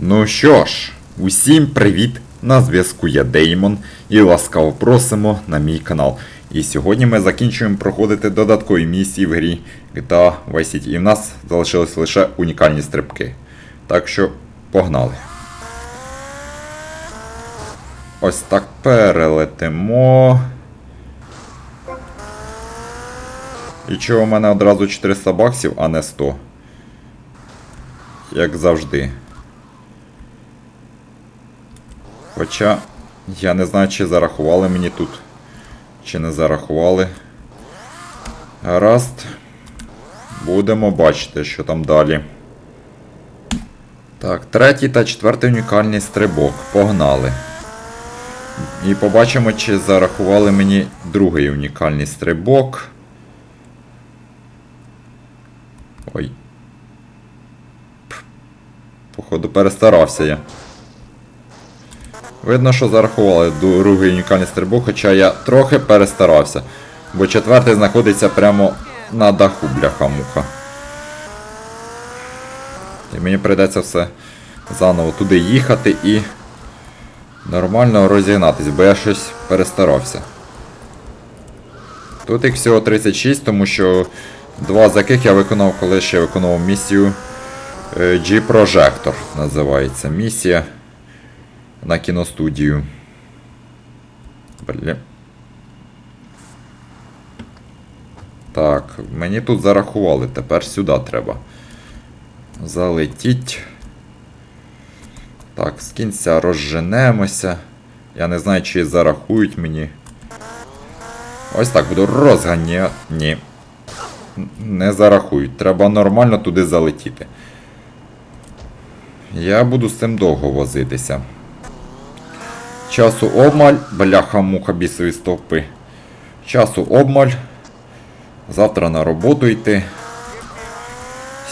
Ну що ж, усім привіт! На зв'язку я Деймон і ласкаво просимо на мій канал. І сьогодні ми закінчуємо проходити додаткові місії в грі GTA Vice City. І в нас залишились лише унікальні стрибки. Так що погнали. Ось так перелетимо. І чого в мене одразу 400 баксів, а не 100. Як завжди. Хоча я не знаю, чи зарахували мені тут, чи не зарахували. Гаразд. Будемо бачити, що там далі. Так, третій та четвертий унікальний стрибок. Погнали. І побачимо, чи зарахували мені другий унікальний стрибок. Ой. Походу, перестарався я. Видно, що зарахували другий унікальний стрибок, хоча я трохи перестарався. Бо четвертий знаходиться прямо на даху бляха-муха. І мені прийдеться все заново туди їхати і нормально розігнатись, бо я щось перестарався. Тут їх всього 36, тому що два з яких я виконав, коли ще виконував місію е, G-Projector називається місія на кіностудію. Бля. Так, мені тут зарахували, тепер сюди треба. Залетіть. Так, з кінця розженемося. Я не знаю, чи зарахують мені. Ось так буду розганяти. Ні. Не зарахують. Треба нормально туди залетіти. Я буду з цим довго возитися. Часу обмаль, бляха муха бісові стовпи. Часу обмаль. Завтра на роботу йти.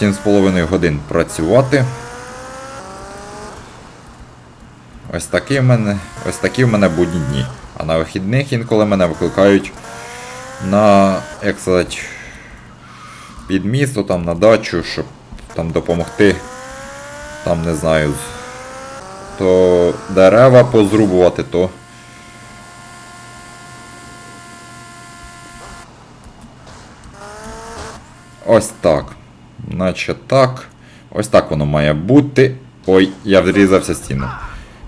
7,5 годин працювати. Ось такі в мене, ось такі в мене будні дні. А на вихідних інколи мене викликають на, як сказати, під місто, там на дачу, щоб там допомогти. Там не знаю. То дерева позрубувати, то. Ось так. Наче так. Ось так воно має бути. Ой, я врізався в стіну.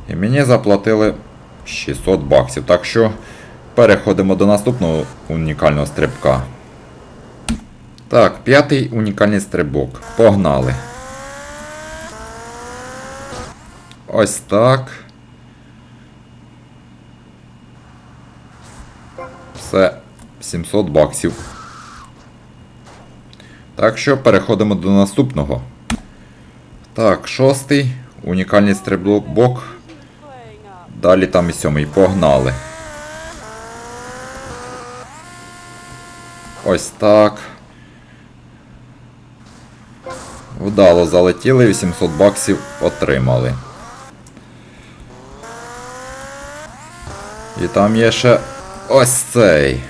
І мені заплатили 600 баксів. Так що переходимо до наступного унікального стрибка. Так, п'ятий унікальний стрибок. Погнали. Ось так. Все, 700 баксів. Так що переходимо до наступного. Так, шостий. Унікальний стрибок. Далі там і сьомий. Погнали. Ось так. Вдало залетіли, 800 баксів отримали. І там є ще ось цей.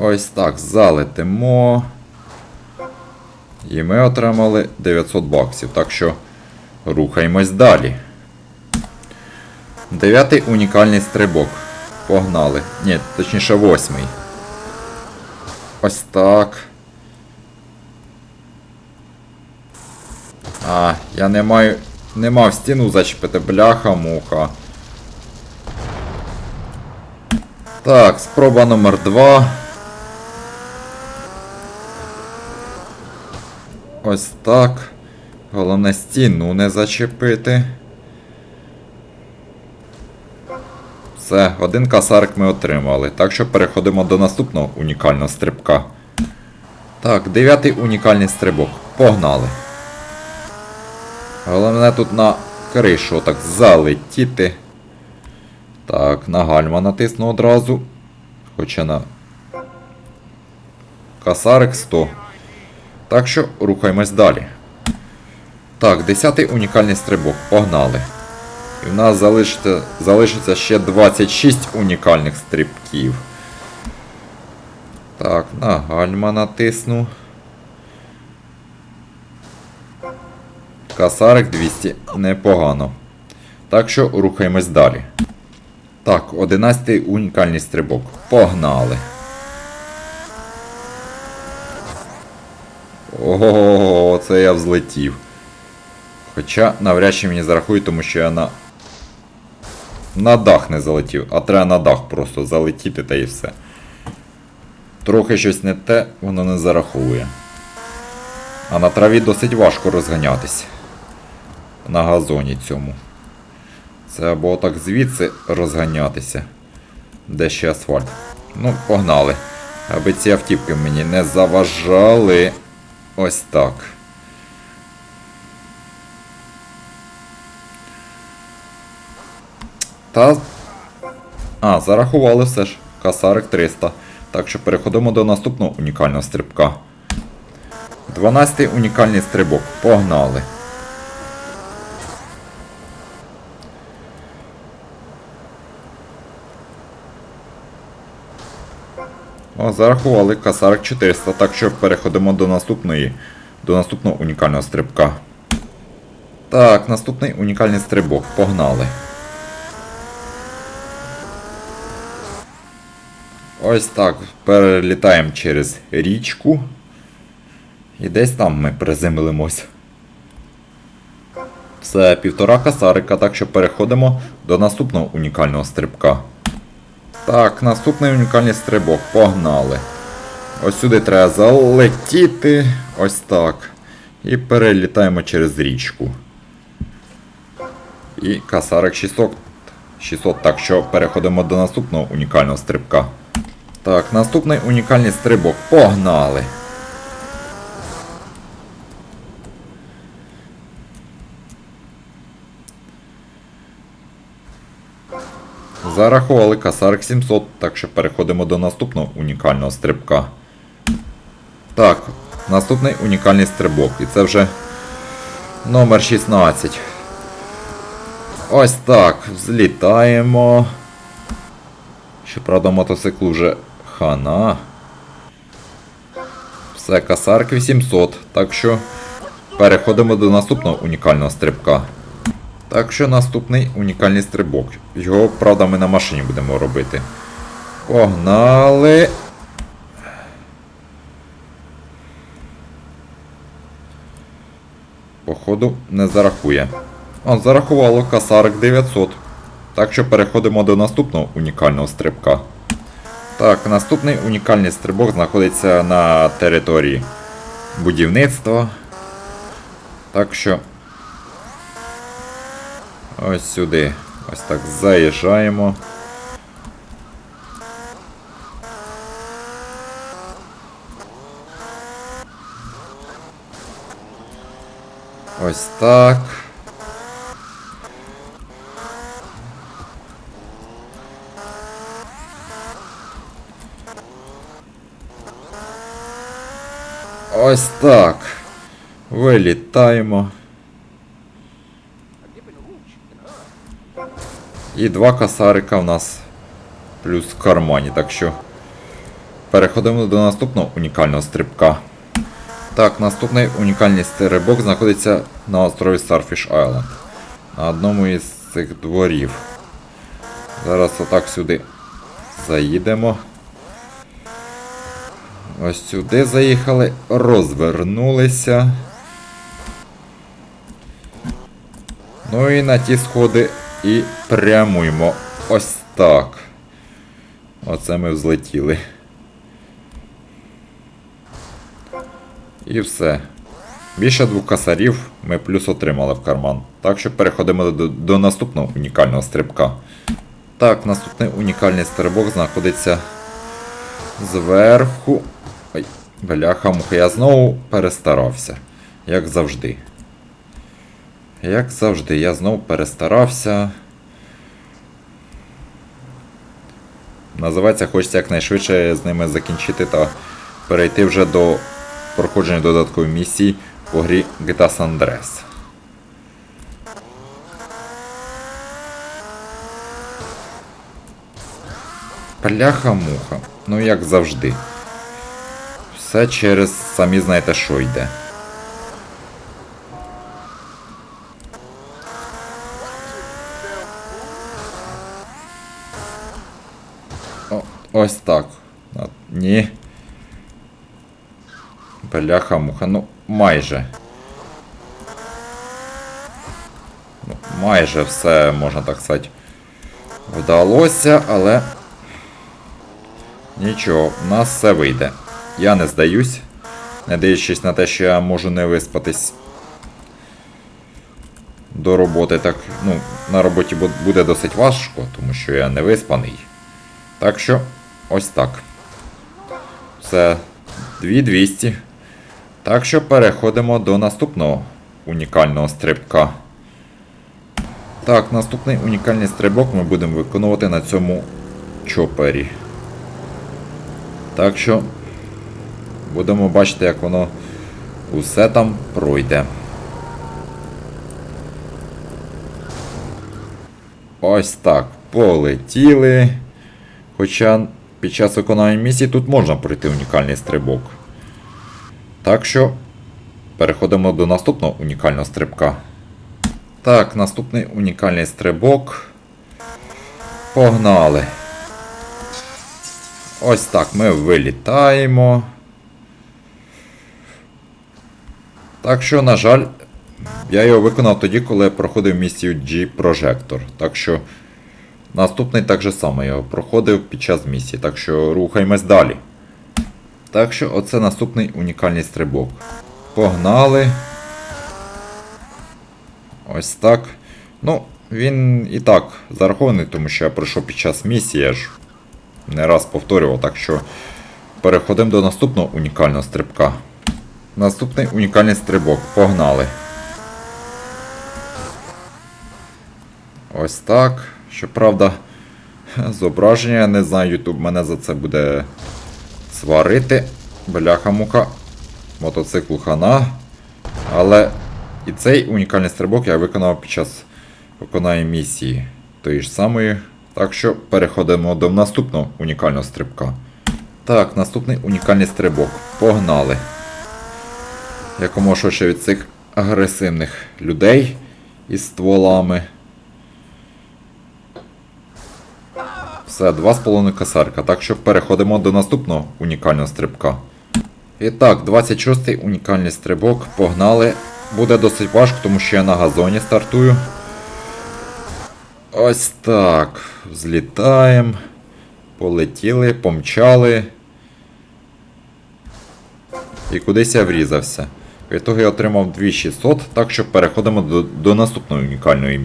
Ось так, залетимо. І ми отримали 900 баксів. Так що рухаємось далі. Дев'ятий унікальний стрибок. Погнали. Ні, точніше восьмий. Ось так. А, я не маю. Не мав стіну зачепити, бляха-муха. Так, спроба номер 2. Ось так. Головне стіну не зачепити. Все, один касарик ми отримали. Так що переходимо до наступного унікального стрибка. Так, дев'ятий унікальний стрибок. Погнали. Головне тут на кришу так залетіти. Так, на гальма натисну одразу. Хоча на. Касарик 100. Так що рухаємось далі. Так, 10 унікальний стрибок. Погнали. І в нас залишиться, залишиться ще 26 унікальних стрибків. Так, на гальма натисну. Касарик 200 непогано. Так що рухаємось далі. Так, 11 унікальний стрибок. Погнали. Ого, це я взлетів. Хоча навряд чи мені зарахують, тому що я на. На дах не залетів, а треба на дах просто залетіти та і все. Трохи щось не те, воно не зараховує. А на траві досить важко розганятись. На газоні цьому. Це або так звідси розганятися. Де ще асфальт. Ну, погнали. Аби ці автівки мені не заважали. Ось так. Та. А, зарахували все ж. Касарик 300. Так що переходимо до наступного унікального стрибка. 12 унікальний стрибок. Погнали. О, зарахували касарик 400, так що переходимо до наступної, до наступного унікального стрибка. Так, наступний унікальний стрибок. Погнали. Ось так. Перелітаємо через річку. І десь там ми приземлимось. Це півтора касарика, так що переходимо до наступного унікального стрибка. Так, наступний унікальний стрибок. Погнали. Ось сюди треба залетіти. Ось так. І перелітаємо через річку. І касарик 600. 600, так що переходимо до наступного унікального стрибка. Так, наступний унікальний стрибок. Погнали! Зарахували касарик 700, так що переходимо до наступного унікального стрибка. Так, наступний унікальний стрибок. І це вже номер 16. Ось так. Взлітаємо. Щоправда, мотоциклу вже хана. Все, касарик 800. Так що переходимо до наступного унікального стрибка. Так що наступний унікальний стрибок. Його, правда, ми на машині будемо робити. Погнали. Походу, не зарахує. А, зарахувало касарик 900. Так що переходимо до наступного унікального стрибка. Так, наступний унікальний стрибок знаходиться на території будівництва. Так що. Ось сюди. Ось так заїжджаємо. Ось так. Ось так. Вилітаємо. І два касарика в нас плюс в кармані, так що переходимо до наступного унікального стрибка. Так, наступний унікальний стрибок знаходиться на острові Starfish Island. На одному із цих дворів. Зараз отак сюди заїдемо. Ось сюди заїхали, розвернулися. Ну і на ті сходи і прямуємо. Ось так. Оце ми взлетіли. І все. Більше двох касарів ми плюс отримали в карман. Так що переходимо до, до наступного унікального стрибка. Так, наступний унікальний стрибок знаходиться зверху. Ой, бляха муха, я знову перестарався. Як завжди. Як завжди, я знову перестарався. Називається, хочеться якнайшвидше з ними закінчити та перейти вже до проходження додаткової місії по грі GTA San Andreas. Пляха-муха. Ну як завжди. Все через самі знаєте, що йде. Ось так. Ні. Бляха муха, ну майже. Ну, майже все, можна так сказати, вдалося, але. Нічого, в нас все вийде. Я не здаюсь, не дивлячись на те, що я можу не виспатись до роботи. Так, ну, на роботі буде досить важко, тому що я не виспаний. Так що, ось так. Це 2200. Так що переходимо до наступного унікального стрибка. Так, наступний унікальний стрибок ми будемо виконувати на цьому чопері. Так що будемо бачити, як воно усе там пройде. Ось так. Полетіли. Хоча під час виконання місії тут можна пройти унікальний стрибок. Так що переходимо до наступного унікального стрибка. Так, наступний унікальний стрибок. Погнали. Ось так ми вилітаємо. Так що, на жаль, я його виконав тоді, коли я проходив місію G-Projector. Так що наступний так же само його проходив під час місії. Так що рухаємось далі. Так що оце наступний унікальний стрибок. Погнали. Ось так. Ну, він і так зарахований, тому що я пройшов під час місії, я ж не раз повторював, так що переходимо до наступного унікального стрибка. Наступний унікальний стрибок. Погнали. Ось так. Щоправда, зображення, я не знаю, YouTube мене за це буде сварити. Бляха-муха. Мотоцикл хана. Але і цей унікальний стрибок я виконав під час виконання місії тої ж самої. Так що переходимо до наступного унікального стрибка. Так, наступний унікальний стрибок. Погнали. Якомога швидше від цих агресивних людей із стволами. Все, 2,5 косарка. Так що переходимо до наступного унікального стрибка. І так, 26-й унікальний стрибок. Погнали. Буде досить важко, тому що я на газоні стартую. Ось так. Злітаємо. Полетіли, помчали. І кудись я врізався. Від того я отримав 2600, так що переходимо до, до наступного унікального,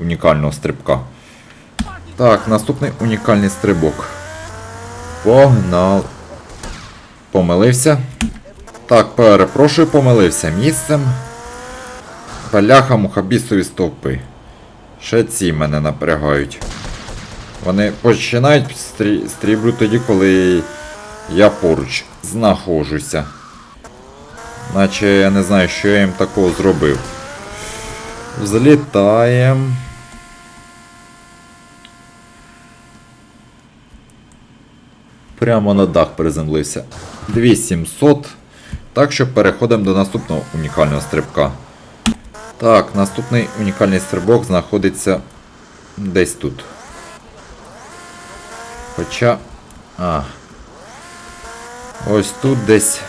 унікального стрибка. Так, наступний унікальний стрибок. Погнал. Помилився. Так, перепрошую, помилився місцем. Бляха мухабісові стовпи. Ще ці мене напрягають. Вони починають стрі... стріблю тоді, коли я поруч знаходжуся. Наче я не знаю, що я їм такого зробив. Взлітаємо. Прямо на дах приземлився. 2700. Так що переходимо до наступного унікального стрибка. Так, наступний унікальний стрибок знаходиться десь тут. Хоча. А. Ось тут десь.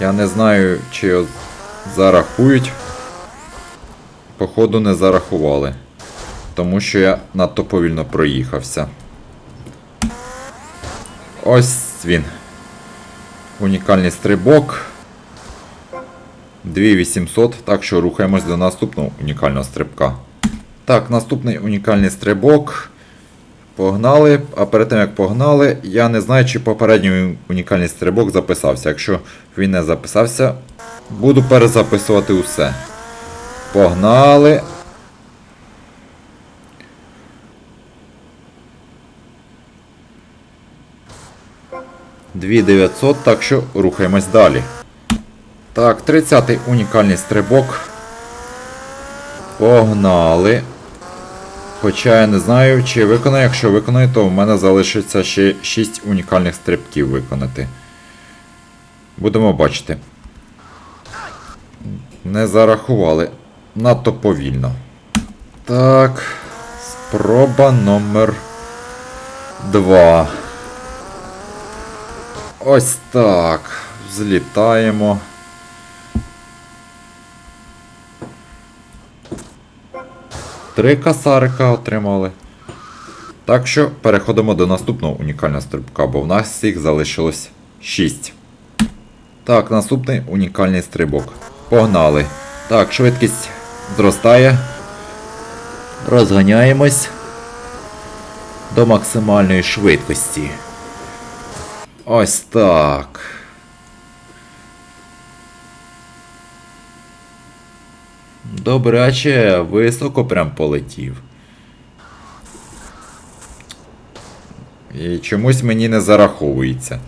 Я не знаю, чи його зарахують. Походу не зарахували. Тому що я надто повільно проїхався. Ось він. Унікальний стрибок. 2800, так що рухаємось до наступного унікального стрибка. Так, наступний унікальний стрибок. Погнали. А перед тим як погнали, я не знаю, чи попередній унікальний стрибок записався. Якщо він не записався, буду перезаписувати усе. Погнали. Дві 900, так що рухаємось далі. Так, 30-й унікальний стрибок. Погнали. Хоча я не знаю, чи виконаю. Якщо виконаю, то в мене залишиться ще 6 унікальних стрибків виконати. Будемо бачити. Не зарахували. Надто повільно. Так. Спроба номер 2. Ось так. Злітаємо. Три касарика отримали. Так що переходимо до наступного унікального стрибка, бо в нас всіх залишилось 6. Так, наступний унікальний стрибок. Погнали. Так, швидкість зростає. Розганяємось до максимальної швидкості. Ось так. Добряче, високо прям полетів. І чомусь мені не зараховується.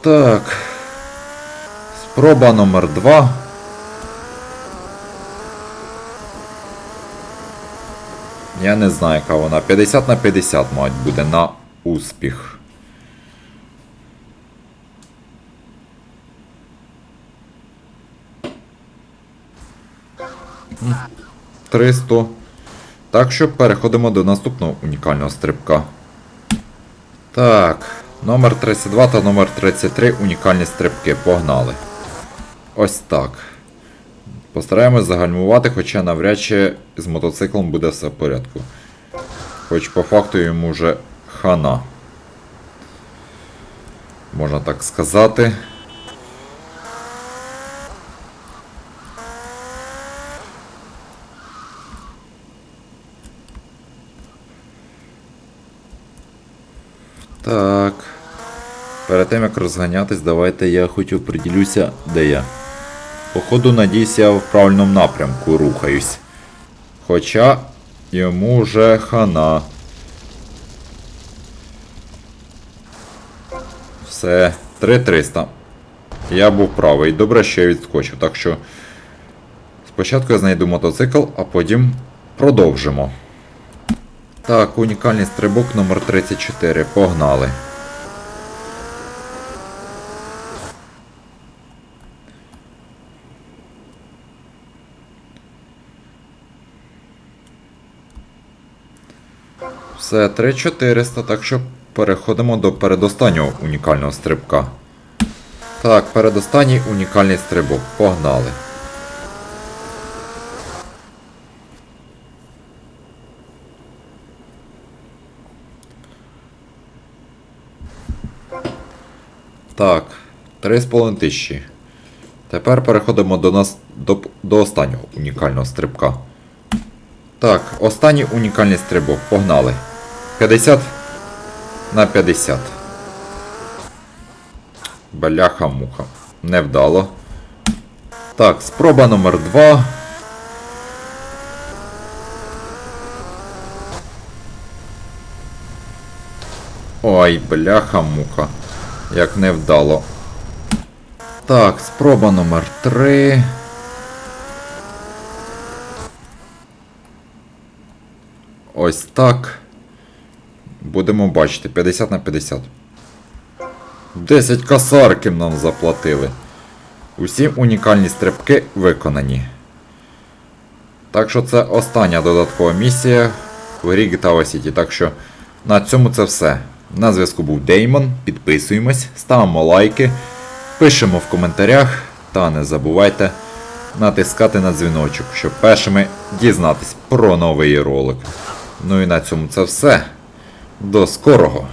Так. Спроба номер 2. Я не знаю, яка вона. 50 на 50, мабуть, буде на успіх. 300. Так що переходимо до наступного унікального стрибка. Так, номер 32 та номер 33 унікальні стрибки. Погнали. Ось так. Постараємось загальмувати, хоча навряд чи з мотоциклом буде все в порядку. Хоч по факту йому вже хана. Можна так сказати. Так. Перед тим як розганятись, давайте я хоч оприділюся, де я. Походу, надіюсь, я в правильному напрямку рухаюсь. Хоча йому вже хана. Все, 3300. Я був правий. Добре, що я відскочив. Так що спочатку я знайду мотоцикл, а потім продовжимо. Так, унікальний стрибок номер 34. Погнали. Все, 3400, так що переходимо до передостаннього унікального стрибка. Так, передостанній унікальний стрибок. Погнали. Так, 3,5 тисячі. Тепер переходимо до нас до, до останнього унікального стрибка. Так, останній унікальний стрибок. Погнали. 50 на 50. Бляха-муха. Невдало. Так, спроба номер 2. Ой, бляха-муха. Як невдало. Так, спроба номер 3. Ось так. Будемо бачити. 50 на 50. 10 косарків нам заплатили. Усі унікальні стрибки виконані. Так що це остання додаткова місія в грі GTA City. Так що на цьому це все. На зв'язку був Деймон. Підписуємось, ставимо лайки, пишемо в коментарях та не забувайте натискати на дзвіночок, щоб першими дізнатись про новий ролик. Ну і на цьому це все. До скорого!